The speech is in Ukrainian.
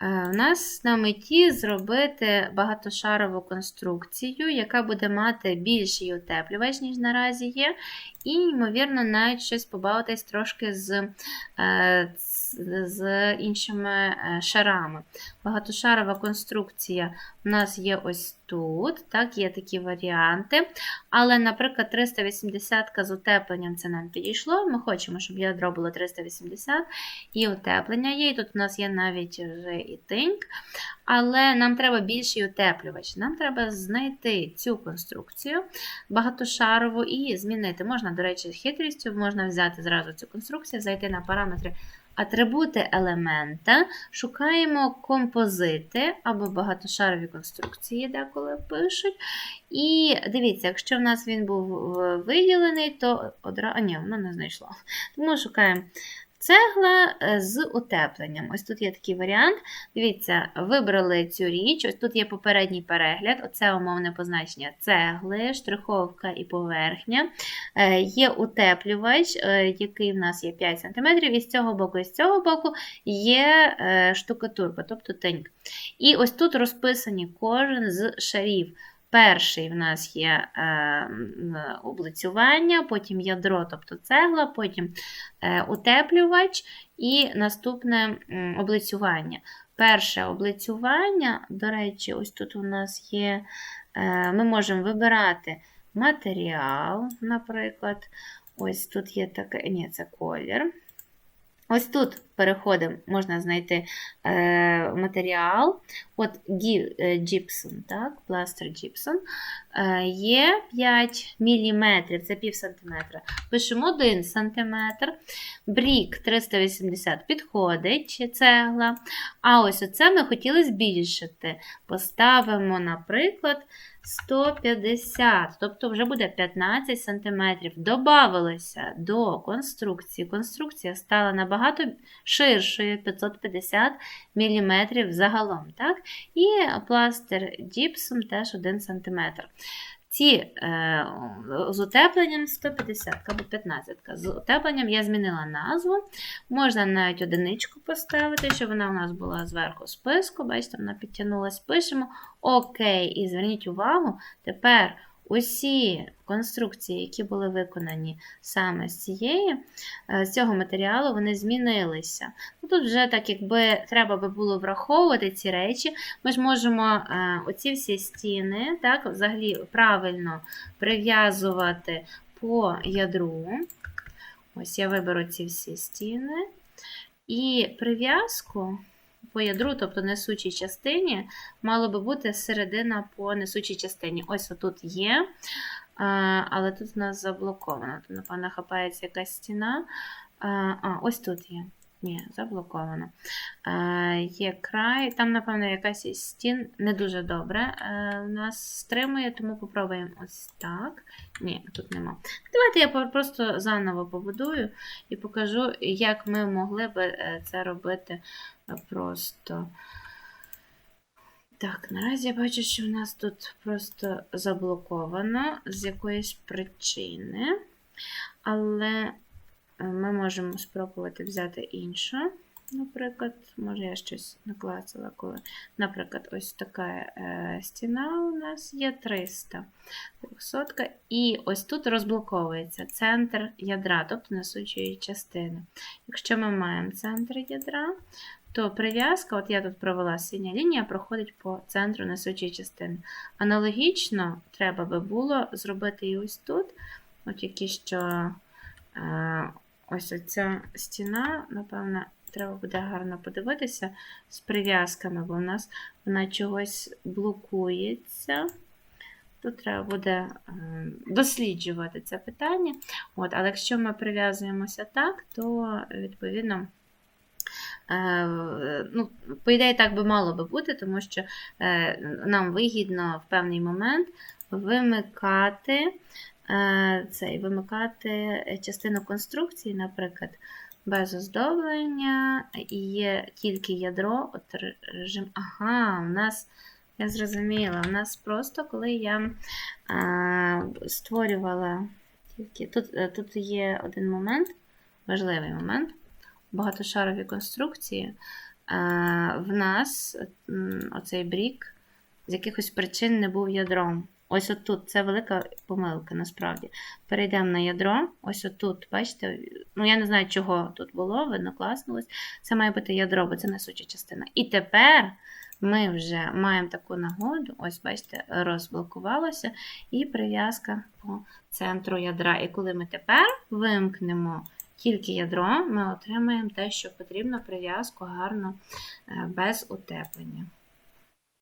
Е, У нас на меті зробити багатошарову конструкцію, яка буде мати більший утеплювач, ніж наразі є, і, ймовірно, навіть щось побавитись трошки з, е, з- іншими е, шарами. Багатошарова конструкція у нас є ось тут, так, є такі варіанти. Але, наприклад, 380 з утепленням це нам підійшло. Ми хочемо, щоб ядро було 380 і утеплення є. І тут у нас є навіть вже і тиньк. Але нам треба більший утеплювач. Нам треба знайти цю конструкцію багатошарову і змінити. Можна, до речі, хитрістю, можна взяти зразу цю конструкцію, зайти на параметри. Атрибути елемента, шукаємо композити або багатошарові конструкції, деколи пишуть. І дивіться, якщо в нас він був виділений, то одразу. Ні, воно не знайшло. Тому шукаємо цегла е, з утепленням. Ось тут є такий варіант. Дивіться, вибрали цю річ. Ось тут є попередній перегляд. Оце умовне позначення цегли, штриховка і поверхня. Е, Є утеплювач, е, який в нас є 5 см, і з цього боку, і з цього боку є штукатурка, тобто теньк. І ось тут розписані кожен з шарів. Перший в нас є е, облицювання, потім ядро, тобто цегла, потім е, утеплювач і наступне облицювання. Перше облицювання, до речі, ось тут у нас є, е, ми можемо вибирати матеріал, наприклад. Ось тут є таке, ні, це колір. Ось тут переходимо, можна знайти е, матеріал. От е, джіпсон, так, пластир джіпсон. Е, є 5 мм, це пів сантиметра. Пишемо 1 см. Брік 380 підходить цегла. А ось оце ми хотіли збільшити. Поставимо, наприклад, 150, тобто вже буде 15 см. Добавилося до конструкції. Конструкція стала набагато ширшою 550 мм загалом. Так? І пластир джіпсом теж 1 см. Ці е, з утепленням 150 або 15. З утепленням я змінила назву. Можна навіть одиничку поставити, щоб вона у нас була зверху списку. Бачите, вона підтягнулася. Пишемо ОК. І зверніть увагу, тепер усі конструкції, які були виконані саме з цієї, е, з цього матеріалу, вони змінилися. Ну, Тут вже так, якби треба би було враховувати ці речі, ми ж можемо е, оці всі стіни так, взагалі правильно прив'язувати по ядру. Ось я виберу ці всі стіни. І прив'язку по ядру, тобто несучій частині, мало би бути середина по несучій частині. Ось отут є, але тут у нас заблоковано. Тут, напевно, хапається якась стіна. А, ось тут є. Ні, заблоковано. Е, є край, там, напевно, якась стін не дуже добре е, нас стримує, тому попробуємо ось так. Ні, тут нема. Давайте я просто заново побудую і покажу, як ми могли би е, це робити е, просто. Так, наразі я бачу, що в нас тут просто заблоковано з якоїсь причини. Але ми можемо спробувати взяти іншу. Наприклад, може я щось наклацала, коли, наприклад, ось така е, стіна у нас є 300. 300. І ось тут розблоковується центр ядра, тобто несучої частини. Якщо ми маємо центр ядра, то прив'язка, от я тут провела синя лінія, проходить по центру несучої частини. Аналогічно треба би було зробити і ось тут, от які що е, ось оця стіна, напевно, треба буде гарно подивитися з прив'язками, бо в нас вона чогось блокується. Тут треба буде е, досліджувати це питання. От, але якщо ми прив'язуємося так, то відповідно. Е, ну, По ідеї, так би мало би бути, тому що е, нам вигідно в певний момент вимикати цей, вимикати частину конструкції, наприклад, без оздоблення, і є тільки ядро, от режим. Ага, у нас, я зрозуміла, у нас просто коли я е, створювала тільки. Тут, е, тут є один момент, важливий момент багатошарові конструкції, в нас оцей брік з якихось причин не був ядром. Ось отут, це велика помилка насправді. Перейдемо на ядро. Ось отут, бачите, ну я не знаю, чого тут було, видно класнулось. Це має бути ядро, бо це несуча частина. І тепер ми вже маємо таку нагоду, ось, бачите, розблокувалося, і прив'язка по центру ядра. І коли ми тепер вимкнемо тільки ядро, ми отримаємо те, що потрібно, прив'язку гарно е, без утеплення.